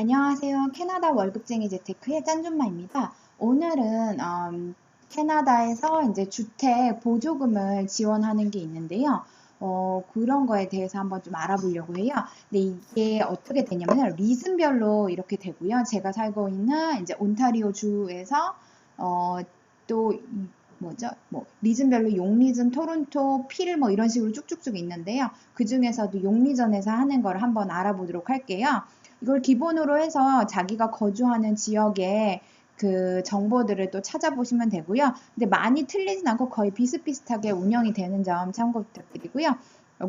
안녕하세요. 캐나다 월급쟁이 재테크의 짠준마입니다. 오늘은 음, 캐나다에서 이제 주택 보조금을 지원하는 게 있는데요. 어, 그런 거에 대해서 한번 좀 알아보려고 해요. 근데 이게 어떻게 되냐면 리즌별로 이렇게 되고요. 제가 살고 있는 이제 온타리오 주에서 어, 또 뭐죠? 뭐 리즌별로 용리즌, 토론토, 필 뭐 이런 식으로 쭉쭉쭉 있는데요. 그 중에서도 용리전에서 하는 걸 한번 알아보도록 할게요. 이걸 기본으로 해서 자기가 거주하는 지역에 그 정보들을 또 찾아보시면 되고요. 근데 많이 틀리진 않고 거의 비슷비슷하게 운영이 되는 점 참고 부탁드리고요.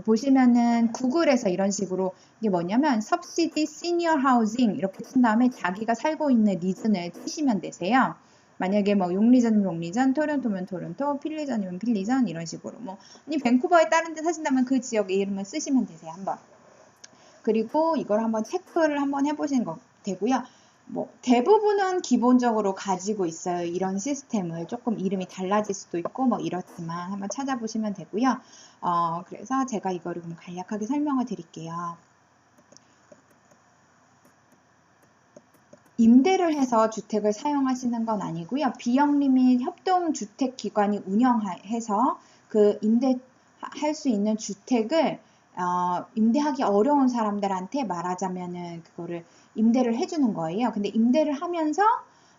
보시면은 구글에서 이런 식으로 이게 뭐냐면 subsidy senior housing 이렇게 친 다음에 자기가 살고 있는 리즌을 치시면 되세요. 만약에 뭐 용리전이면 용리전, 토론토면 토론토, 필리전이면 필리전 이런 식으로 뭐 아니 밴쿠버에 다른 데 사신다면 그 지역의 이름을 쓰시면 되세요. 한번. 그리고 이걸 한번 체크를 한번 해보시는 거 되고요. 뭐 대부분은 기본적으로 가지고 있어요. 이런 시스템을 조금 이름이 달라질 수도 있고 뭐 이렇지만 한번 찾아보시면 되고요. 어, 그래서 제가 이거를 좀 간략하게 설명을 드릴게요. 임대를 해서 주택을 사용하시는 건 아니고요. 비영리 및 협동 주택 기관이 운영해서 그 임대할 수 있는 주택을 어, 임대하기 어려운 사람들한테 말하자면은 그거를 임대를 해주는 거예요. 근데 임대를 하면서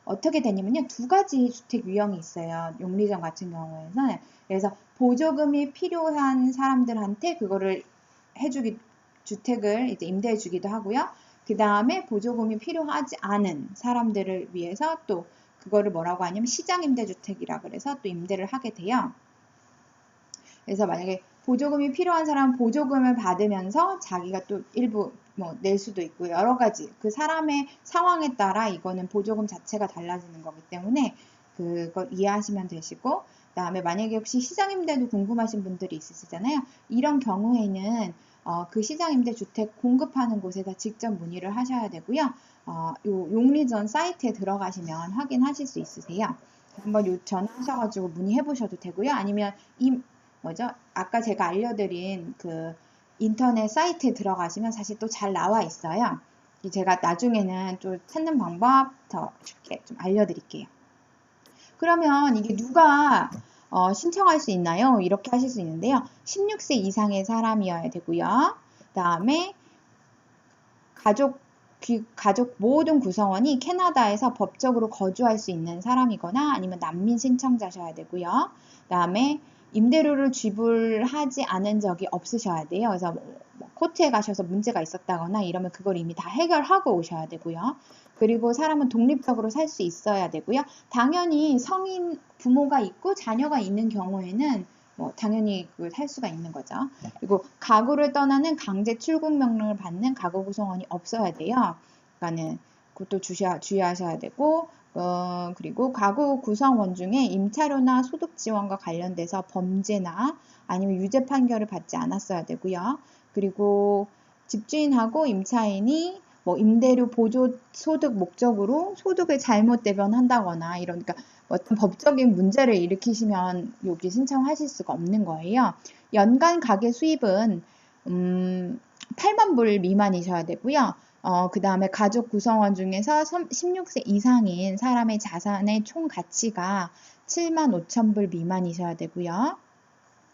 어떻게 되냐면요. 두 가지 주택 유형이 있어요. 용리전 같은 경우에는. 그래서 보조금이 필요한 사람들한테 그거를 해주기, 주택을 이제 임대해 주기도 하고요. 그 다음에 보조금이 필요하지 않은 사람들을 위해서 또 그거를 뭐라고 하냐면 시장 임대주택이라 그래서 또 임대를 하게 돼요. 그래서 만약에 보조금이 필요한 사람은 보조금을 받으면서 자기가 또 일부 뭐 낼 수도 있고 여러 가지 그 사람의 상황에 따라 이거는 보조금 자체가 달라지는 거기 때문에 그걸 이해하시면 되시고 그 다음에 만약에 혹시 시장임대도 궁금하신 분들이 있으시잖아요. 이런 경우에는 어, 그 시장임대 주택 공급하는 곳에다 직접 문의를 하셔야 되고요. 어, 요 용리전 사이트에 들어가시면 확인하실 수 있으세요. 한번 요 전화하셔가지고 문의해 보셔도 되고요. 아니면 이 뭐죠? 아까 제가 알려드린 그 인터넷 사이트에 들어가시면 사실 또 잘 나와 있어요. 제가 나중에는 또 찾는 방법 더 쉽게 좀 알려드릴게요. 그러면 이게 누가 어, 신청할 수 있나요? 이렇게 하실 수 있는데요. 16세 이상의 사람이어야 되고요. 그 다음에 가족 귀, 가족 모든 구성원이 캐나다에서 법적으로 거주할 수 있는 사람이거나 아니면 난민 신청자셔야 되고요. 그 다음에 임대료를 지불하지 않은 적이 없으셔야 돼요. 그래서 뭐, 뭐 코트에 가셔서 문제가 있었다거나 이러면 그걸 이미 다 해결하고 오셔야 되고요. 그리고 사람은 독립적으로 살 수 있어야 되고요. 당연히 성인 부모가 있고 자녀가 있는 경우에는 뭐 당연히 그걸 살 수가 있는 거죠. 그리고 가구를 떠나는 강제 출국 명령을 받는 가구 구성원이 없어야 돼요. 그러니까는 그것도 주셔, 주의하셔야 되고 어, 그리고 가구 구성원 중에 임차료나 소득 지원과 관련돼서 범죄나 아니면 유죄 판결을 받지 않았어야 되고요. 그리고 집주인하고 임차인이 뭐 임대료 보조 소득 목적으로 소득을 잘못 대변한다거나 이런 그러니까 어떤 법적인 문제를 일으키시면 여기 신청하실 수가 없는 거예요. 연간 가계 수입은 음, 8만 불 미만이셔야 되고요. 어, 그 다음에 가족 구성원 중에서 16세 이상인 사람의 자산의 총 가치가 7만 5천 불 미만이셔야 되고요.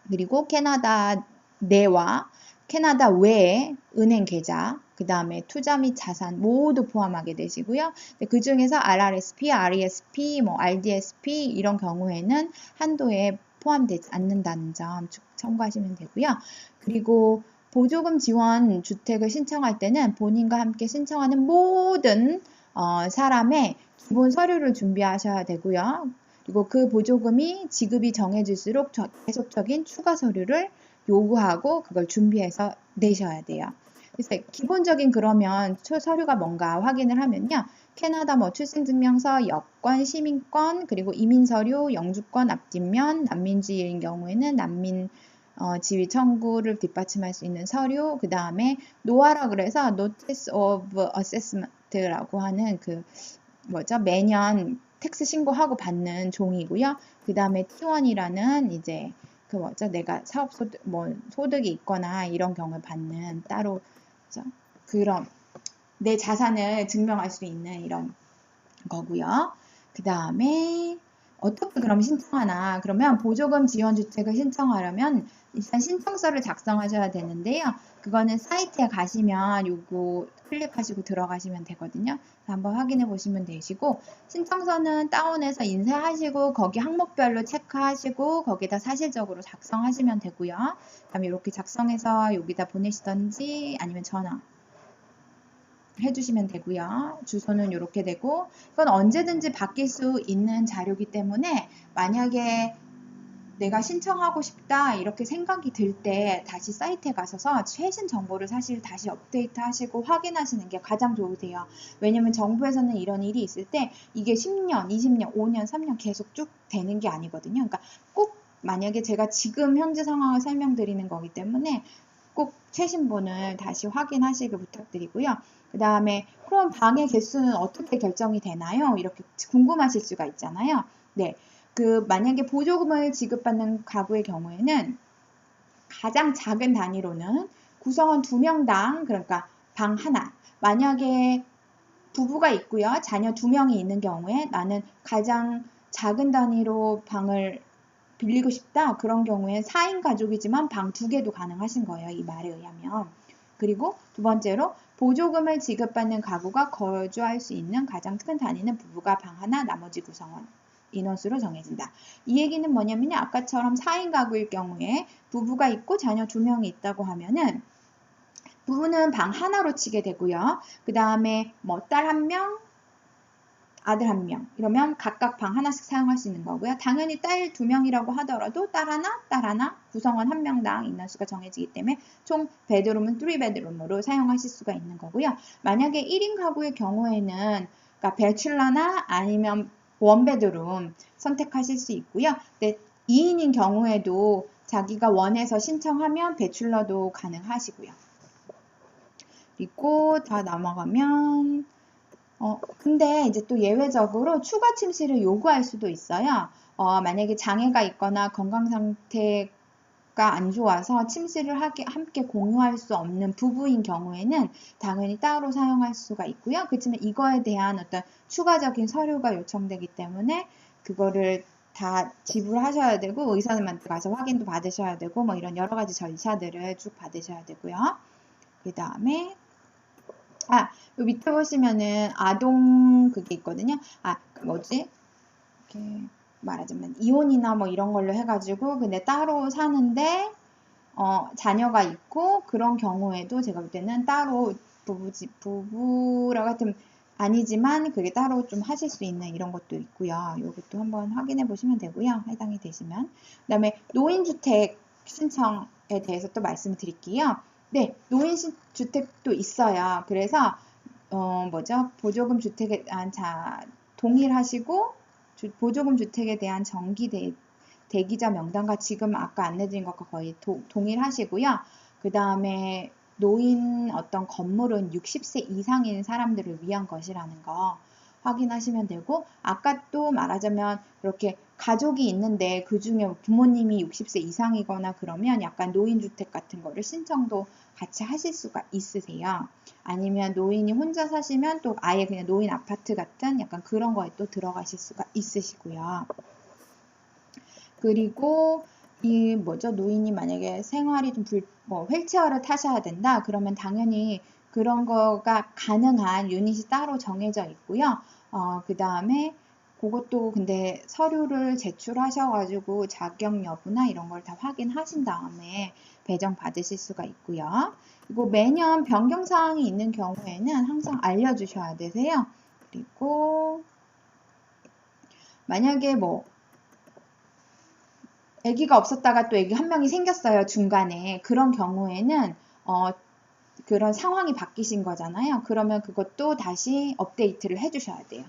그리고 캐나다 내와 캐나다 외에 은행 계좌, 그 다음에 투자 및 자산 모두 포함하게 되시고요. 그 중에서 RRSP, RESP, 뭐 RDSP 이런 경우에는 한도에 포함되지 않는다는 점 참고하시면 되고요. 그리고 보조금 지원 주택을 신청할 때는 본인과 함께 신청하는 모든 어, 사람의 기본 서류를 준비하셔야 되고요. 그리고 그 보조금이 지급이 정해질수록 계속적인 추가 서류를 요구하고 그걸 준비해서 내셔야 돼요. 그래서 기본적인 그러면 서류가 뭔가 확인을 하면요. 캐나다 뭐 출생증명서, 여권, 시민권, 그리고 이민 서류, 영주권 앞뒷면, 난민지인 경우에는 난민 어, 지위 청구를 뒷받침할 수 있는 서류, 그 다음에 노아라 그래서 Notice of Assessment라고 하는 그 뭐죠 매년 텍스 신고하고 받는 종이고요. 그 다음에 T1이라는 이제 그 뭐죠 내가 사업 소득 뭐 소득이 있거나 이런 경우에 받는 따로 그죠? 그런 내 자산을 증명할 수 있는 이런 거고요. 그 다음에 어떻게 그럼 신청하나? 그러면 보조금 지원 주택을 신청하려면 일단 신청서를 작성하셔야 되는데요. 그거는 사이트에 가시면 요거 클릭하시고 들어가시면 되거든요. 한번 확인해 보시면 되시고 신청서는 다운해서 인쇄하시고 거기 항목별로 체크하시고 거기다 사실적으로 작성하시면 되고요. 그다음에 이렇게 작성해서 여기다 보내시던지 아니면 전화 해주시면 되고요. 주소는 이렇게 되고 이건 언제든지 바뀔 수 있는 자료이기 때문에 만약에 내가 신청하고 싶다 이렇게 생각이 들 때 다시 사이트에 가셔서 최신 정보를 사실 다시 업데이트 하시고 확인하시는 게 가장 좋으세요. 왜냐면 정부에서는 이런 일이 있을 때 이게 10년, 20년, 5년, 3년 계속 쭉 되는 게 아니거든요. 그러니까 꼭 만약에 제가 지금 현재 상황을 설명드리는 거기 때문에 꼭 최신본을 다시 확인하시길 부탁드리고요. 그 다음에 그럼 방의 개수는 어떻게 결정이 되나요? 이렇게 궁금하실 수가 있잖아요. 네. 그 만약에 보조금을 지급받는 가구의 경우에는 가장 작은 단위로는 구성원 두 명당 그러니까 방 하나. 만약에 부부가 있고요. 자녀 두 명이 있는 경우에 나는 가장 작은 단위로 방을 빌리고 싶다. 그런 경우에 4인 가족이지만 방 두 개도 가능하신 거예요. 이 말에 의하면. 그리고 두 번째로 보조금을 지급받는 가구가 거주할 수 있는 가장 큰 단위는 부부가 방 하나 나머지 구성원 인원수로 정해진다. 이 얘기는 뭐냐면요. 아까처럼 4인 가구일 경우에 부부가 있고 자녀 2명이 있다고 하면은 부부는 방 하나로 치게 되고요. 그 다음에 뭐 딸 한 명, 아들 한 명. 이러면 각각 방 하나씩 사용할 수 있는 거고요. 당연히 딸 두 명이라고 하더라도 딸 하나, 딸 하나, 구성원 한 명당 인원수가 정해지기 때문에 총 베드룸은 3베드룸으로 사용하실 수가 있는 거고요. 만약에 1인 가구의 경우에는 그러니까 배출라나 아니면 원베드룸 선택하실 수 있고요. 네, 2인인 경우에도 자기가 원해서 신청하면 배출러도 가능하시고요. 그리고 다 넘어가면 어 근데 이제 또 예외적으로 추가 침실을 요구할 수도 있어요. 어, 만약에 장애가 있거나 건강 상태 안 좋아서 침실을 함께 공유할 수 없는 부부인 경우에는 당연히 따로 사용할 수가 있고요. 그렇지만 이거에 대한 어떤 추가적인 서류가 요청되기 때문에 그거를 다 지불하셔야 되고 의사님한테 가서 확인도 받으셔야 되고 뭐 이런 여러 가지 절차들을 쭉 받으셔야 되고요. 그 다음에 아, 요 밑에 보시면은 아동 그게 있거든요. 아, 그 뭐지? 이렇게 말하자면 이혼이나 뭐 이런 걸로 해가지고 근데 따로 사는데 어, 자녀가 있고 그런 경우에도 제가 볼 때는 따로 부부지 부부라 같은 아니지만 그게 따로 좀 하실 수 있는 이런 것도 있고요. 이것도 한번 확인해 보시면 되고요. 해당이 되시면. 그 다음에 노인주택 신청에 대해서 또 말씀을 드릴게요. 네, 노인주택도 있어요. 그래서 어, 뭐죠? 보조금 주택에 대한 자 동일하시고 보조금 주택에 대한 정기 대, 대기자 명단과 지금 아까 안내드린 것과 거의 도, 동일하시고요. 그 다음에 노인 어떤 건물은 60세 이상인 사람들을 위한 것이라는 거 확인하시면 되고 아까 또 말하자면 이렇게 가족이 있는데 그 중에 부모님이 60세 이상이거나 그러면 약간 노인주택 같은 거를 신청도 같이 하실 수가 있으세요. 아니면 노인이 혼자 사시면 또 아예 그냥 노인 아파트 같은 약간 그런 거에 또 들어가실 수가 있으시고요. 그리고 이 뭐죠 노인이 만약에 생활이 좀 불, 뭐 휠체어를 타셔야 된다 그러면 당연히 그런 거가 가능한 유닛이 따로 정해져 있고요. 어, 그 다음에 그것도 근데 서류를 제출하셔가지고 자격 여부나 이런 걸 다 확인하신 다음에 배정 받으실 수가 있고요. 그리고 매년 변경 사항이 있는 경우에는 항상 알려주셔야 되세요. 그리고 만약에 뭐 아기가 없었다가 또 아기 한 명이 생겼어요 중간에 그런 경우에는 어, 그런 상황이 바뀌신 거잖아요. 그러면 그것도 다시 업데이트를 해주셔야 돼요.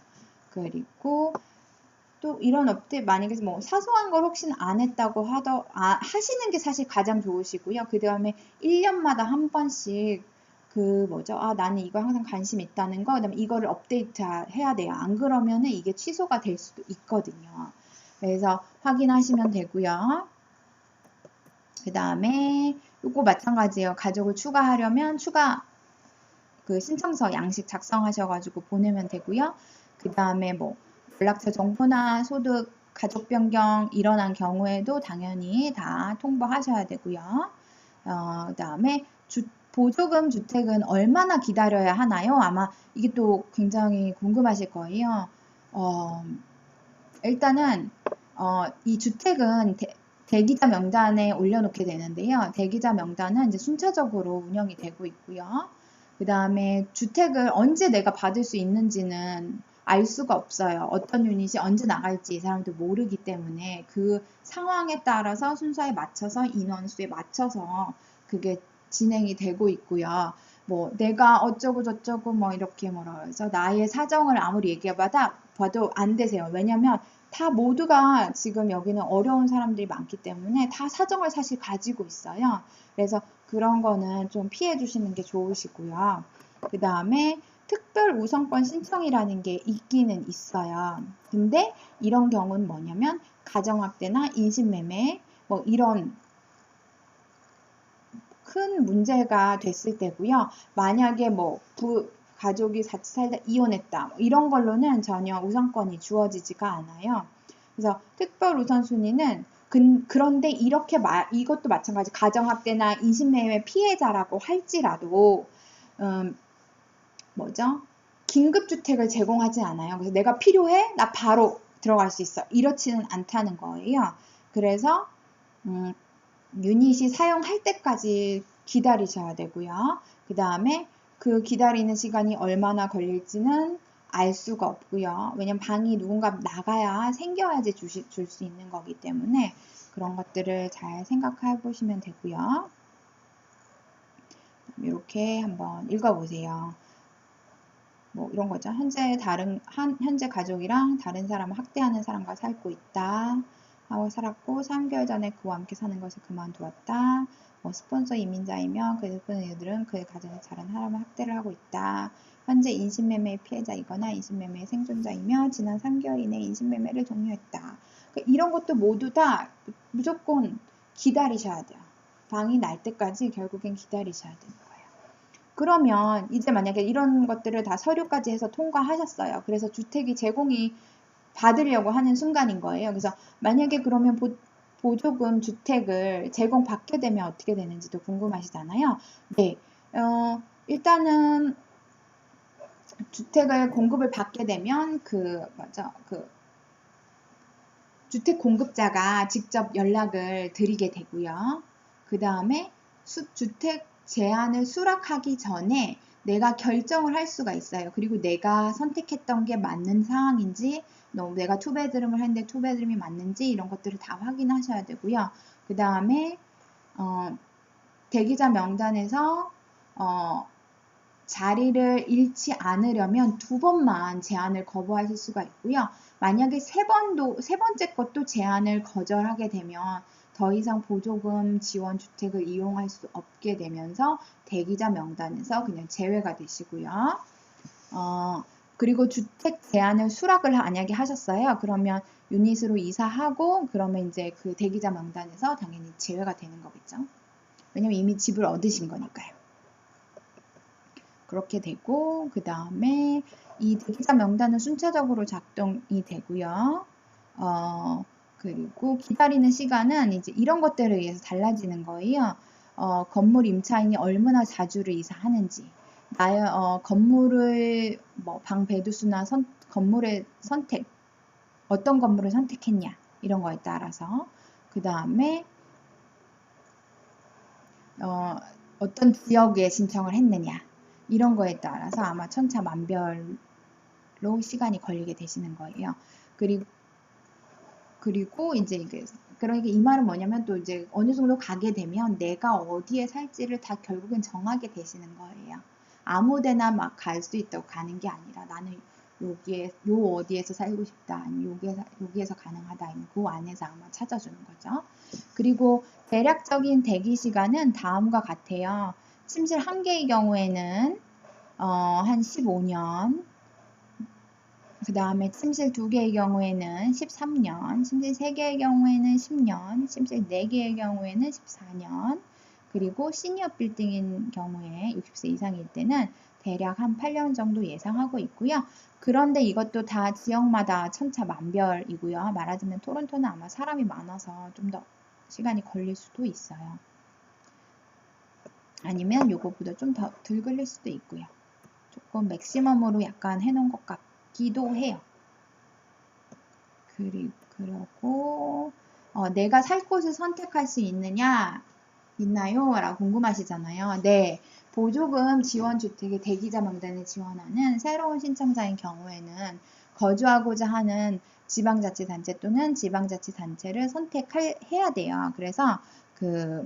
그리고 또 이런 업데이트 만약에 뭐 사소한 걸 혹시 안 했다고 하더 아, 하시는 게 사실 가장 좋으시고요. 그 다음에 1년마다 한 번씩 그 뭐죠? 아 나는 이거 항상 관심 있다는 거, 그다음에 이거를 업데이트 해야 돼요. 안 그러면은 이게 취소가 될 수도 있거든요. 그래서 확인하시면 되고요. 그 다음에 이거 마찬가지예요. 가족을 추가하려면 추가 그 신청서 양식 작성하셔가지고 보내면 되고요. 그 다음에 뭐 연락처 정보나 소득, 가족 변경 일어난 경우에도 당연히 다 통보하셔야 되고요. 어, 그 다음에 보조금 주택은 얼마나 기다려야 하나요? 아마 이게 또 굉장히 궁금하실 거예요. 어, 일단은 어, 이 주택은 대, 대기자 명단에 올려놓게 되는데요. 대기자 명단은 이제 순차적으로 운영이 되고 있고요. 그 다음에 주택을 언제 내가 받을 수 있는지는 알 수가 없어요. 어떤 유닛이 언제 나갈지 이 사람도 모르기 때문에 그 상황에 따라서 순서에 맞춰서 인원수에 맞춰서 그게 진행이 되고 있고요. 뭐 내가 어쩌고 저쩌고 뭐 이렇게 뭐라 그래서 나의 사정을 아무리 얘기해봐도 봐도 안 되세요. 왜냐면 다 모두가 지금 여기는 어려운 사람들이 많기 때문에 다 사정을 사실 가지고 있어요. 그래서 그런 거는 좀 피해 주시는 게 좋으시고요. 그 다음에 특별 우선권 신청이라는 게 있기는 있어요. 근데 이런 경우는 뭐냐면 가정학대나 인신매매 뭐 이런 큰 문제가 됐을 때고요. 만약에 뭐 부, 가족이 같이 살다 이혼했다 뭐 이런 걸로는 전혀 우선권이 주어지지가 않아요. 그래서 특별 우선순위는 근, 그런데 이렇게 마, 이것도 마찬가지 가정학대나 인신매매 피해자라고 할지라도 음, 뭐죠? 긴급주택을 제공하지 않아요. 그래서 내가 필요해? 나 바로 들어갈 수 있어. 이렇지는 않다는 거예요. 그래서 음, 유닛이 사용할 때까지 기다리셔야 되고요. 그 다음에 그 기다리는 시간이 얼마나 걸릴지는 알 수가 없고요. 왜냐면 방이 누군가 나가야 생겨야지 줄 수 있는 거기 때문에 그런 것들을 잘 생각해 보시면 되고요. 이렇게 한번 읽어보세요. 뭐 이런 거죠. 현재 다른 한, 현재 가족이랑 다른 사람을 학대하는 사람과 살고 있다. 하고 살았고 3개월 전에 그와 함께 사는 것을 그만두었다. 뭐 스폰서 이민자이며 그의 스폰서들은 그의 가정에 자란 사람을 학대를 하고 있다. 현재 인신매매 피해자이거나 인신매매의 생존자이며 지난 3개월 이내 인신매매를 종료했다. 그러니까 이런 것도 모두 다 무조건 기다리셔야 돼요. 방이 날 때까지 결국엔 기다리셔야 거예요. 그러면 이제 만약에 이런 것들을 다 서류까지 해서 통과하셨어요. 그래서 주택이 제공이 받으려고 하는 순간인 거예요. 그래서 만약에 그러면 보, 보조금 주택을 제공받게 되면 어떻게 되는지도 궁금하시잖아요. 네. 어, 일단은 주택을 공급을 받게 되면 그 맞아 그 주택 공급자가 직접 연락을 드리게 되고요. 그 다음에 주택 제한을 수락하기 전에 내가 결정을 할 수가 있어요. 그리고 내가 선택했던 게 맞는 상황인지, 내가 투베드룸을 했는데 투베드룸이 맞는지 이런 것들을 다 확인하셔야 되고요. 그 다음에 어, 대기자 명단에서 어, 자리를 잃지 않으려면 두 번만 제안을 거부하실 수가 있고요. 만약에 세 번도 세 번째 것도 제안을 거절하게 되면 더 이상 보조금 지원 주택을 이용할 수 없게 되면서 대기자 명단에서 그냥 제외가 되시고요. 어, 그리고 주택 제한을 수락을 만약에 하셨어요. 그러면 유닛으로 이사하고 그러면 이제 그 대기자 명단에서 당연히 제외가 되는 거겠죠. 왜냐면 이미 집을 얻으신 거니까요. 그렇게 되고 그 다음에 이 대기자 명단은 순차적으로 작동이 되고요. 어, 그리고 기다리는 시간은 이제 이런 것들에 의해서 달라지는 거예요. 어, 건물 임차인이 얼마나 자주를 이사하는지, 나의 어, 건물을 뭐 방 배두수나 선, 건물의 선택, 어떤 건물을 선택했냐 이런 거에 따라서 그 다음에 어, 어떤 지역에 신청을 했느냐 이런 거에 따라서 아마 천차만별로 시간이 걸리게 되시는 거예요. 그리고 그리고 이제 이게 그러니까 이 말은 뭐냐면 또 이제 어느 정도 가게 되면 내가 어디에 살지를 다 결국엔 정하게 되시는 거예요. 아무데나 막 갈 수 있다고 가는 게 아니라 나는 여기에 요 어디에서 살고 싶다 아니면 여기에서 여기에서 가능하다 아니면 그 안에서 아마 찾아주는 거죠. 그리고 대략적인 대기 시간은 다음과 같아요. 침실 한 개의 경우에는 어, 한 15년, 그 다음에 침실 두 개의 경우에는 13년, 침실 세 개의 경우에는 10년, 침실 네 개의 경우에는 14년, 그리고 시니어 빌딩인 경우에 60세 이상일 때는 대략 한 8년 정도 예상하고 있고요. 그런데 이것도 다 지역마다 천차만별이고요. 말하자면 토론토는 아마 사람이 많아서 좀 더 시간이 걸릴 수도 있어요. 아니면 요거보다 좀 더 덜 걸릴 수도 있고요. 조금 맥시멈으로 약간 해놓은 것 같 기도 해요. 그리고 그러고 어, 내가 살 곳을 선택할 수 있느냐 있나요? 라고 궁금하시잖아요. 네. 보조금 지원 주택의 대기자 명단에 지원하는 새로운 신청자인 경우에는 거주하고자 하는 지방자치단체 또는 지방자치단체를 선택해야 돼요. 그래서 그,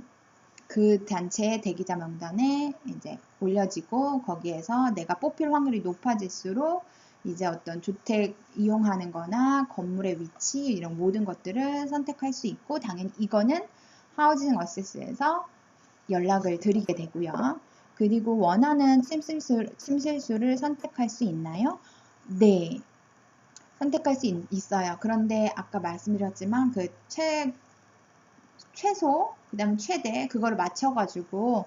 그 단체의 대기자 명단에 이제 올려지고 거기에서 내가 뽑힐 확률이 높아질수록 이제 어떤 주택 이용하는 거나 건물의 위치 이런 모든 것들을 선택할 수 있고 당연히 이거는 하우징 어세스에서 연락을 드리게 되고요. 그리고 원하는 침실수, 침실수를 선택할 수 있나요? 네. 선택할 수 있, 어요 그런데 아까 말씀드렸지만 그 최, 최소, 그 다음에 최대, 그거를 맞춰가지고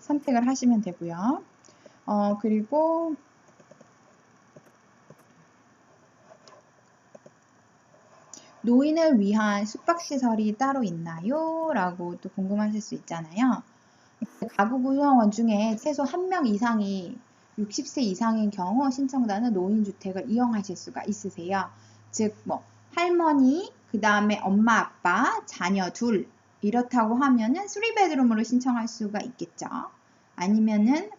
선택을 하시면 되고요. 어, 그리고 노인을 위한 숙박시설이 따로 있나요? 라고 또 궁금하실 수 있잖아요. 가구 구성원 중에 최소 한 명 이상이 60세 이상인 경우 신청자는 노인주택을 이용하실 수가 있으세요. 즉, 뭐, 할머니, 그 다음에 엄마, 아빠, 자녀 둘, 이렇다고 하면은 3베드룸으로 신청할 수가 있겠죠. 아니면은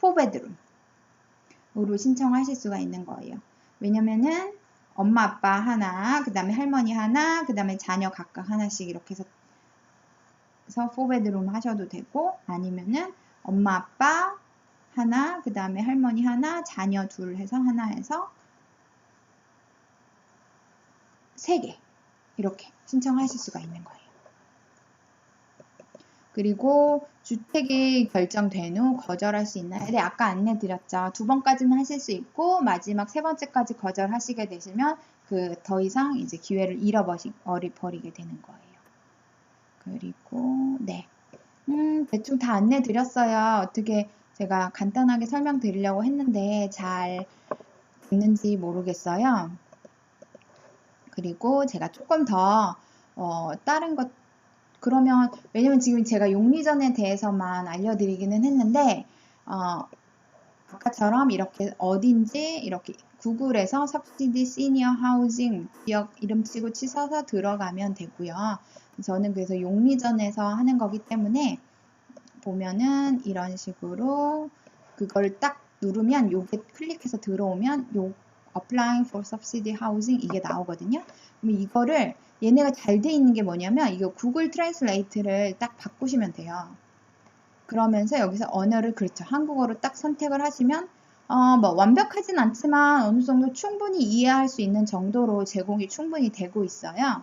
4베드룸으로 신청하실 수가 있는 거예요. 왜냐면은 엄마 아빠 하나, 그 다음에 할머니 하나, 그 다음에 자녀 각각 하나씩 이렇게 해서 4베드룸 하셔도 되고 아니면은 엄마 아빠 하나, 그 다음에 할머니 하나, 자녀 둘 해서 하나 해서 세개 이렇게 신청하실 수가 있는 거예요. 그리고 주택이 결정된 후 거절할 수 있나요? 네, 아까 안내 드렸죠. 두 번까지는 하실 수 있고 마지막 세 번째까지 거절하시게 되시면 그 더 이상 이제 기회를 잃어버리게 되는 거예요. 그리고 네, 음, 대충 다 안내 드렸어요. 어떻게 제가 간단하게 설명드리려고 했는데 잘 됐는지 모르겠어요. 그리고 제가 조금 더 어, 다른 것 그러면 왜냐면 지금 제가 용리전에 대해서만 알려드리기는 했는데 어, 아까처럼 이렇게 어딘지 이렇게 구글에서 섭시디 시니어 하우징 지역 이름 치고 치셔서 들어가면 되고요. 저는 그래서 용리전에서 하는 거기 때문에 보면은 이런 식으로 그걸 딱 누르면 요게 클릭해서 들어오면 요 applying for subsidy housing 이게 나오거든요. 그럼 이거를 얘네가 잘 돼 있는 게 뭐냐면 이거 구글 트랜슬레이트를 딱 바꾸시면 돼요. 그러면서 여기서 언어를 그렇죠. 한국어로 딱 선택을 하시면 어, 뭐 완벽하진 않지만 어느 정도 충분히 이해할 수 있는 정도로 제공이 충분히 되고 있어요.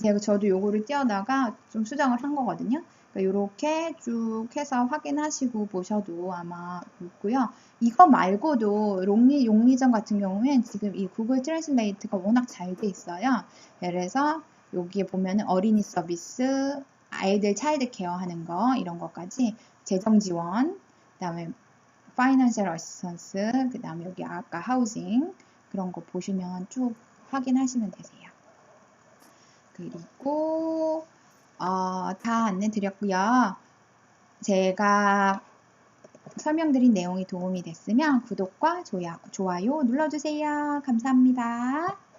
제가 저도 요거를 띄어다가 좀 수정을 한 거거든요. 이렇게 그러니까 쭉 해서 확인하시고 보셔도 아마 있고요. 이거 말고도 롱리, 용리전 같은 경우엔 지금 이 구글 트랜슬레이트가 워낙 잘 돼 있어요. 그래서 여기에 보면은 어린이 서비스, 아이들 차일드 케어 하는 거 이런 것까지 재정 지원, 그다음에 파이낸셜 어시스턴스, 그다음에 여기 아까 하우징 그런 거 보시면 쭉 확인하시면 되세요. 그리고 어, 다 안내 드렸고요. 제가 설명드린 내용이 도움이 됐으면 구독과 좋아요 눌러주세요. 감사합니다.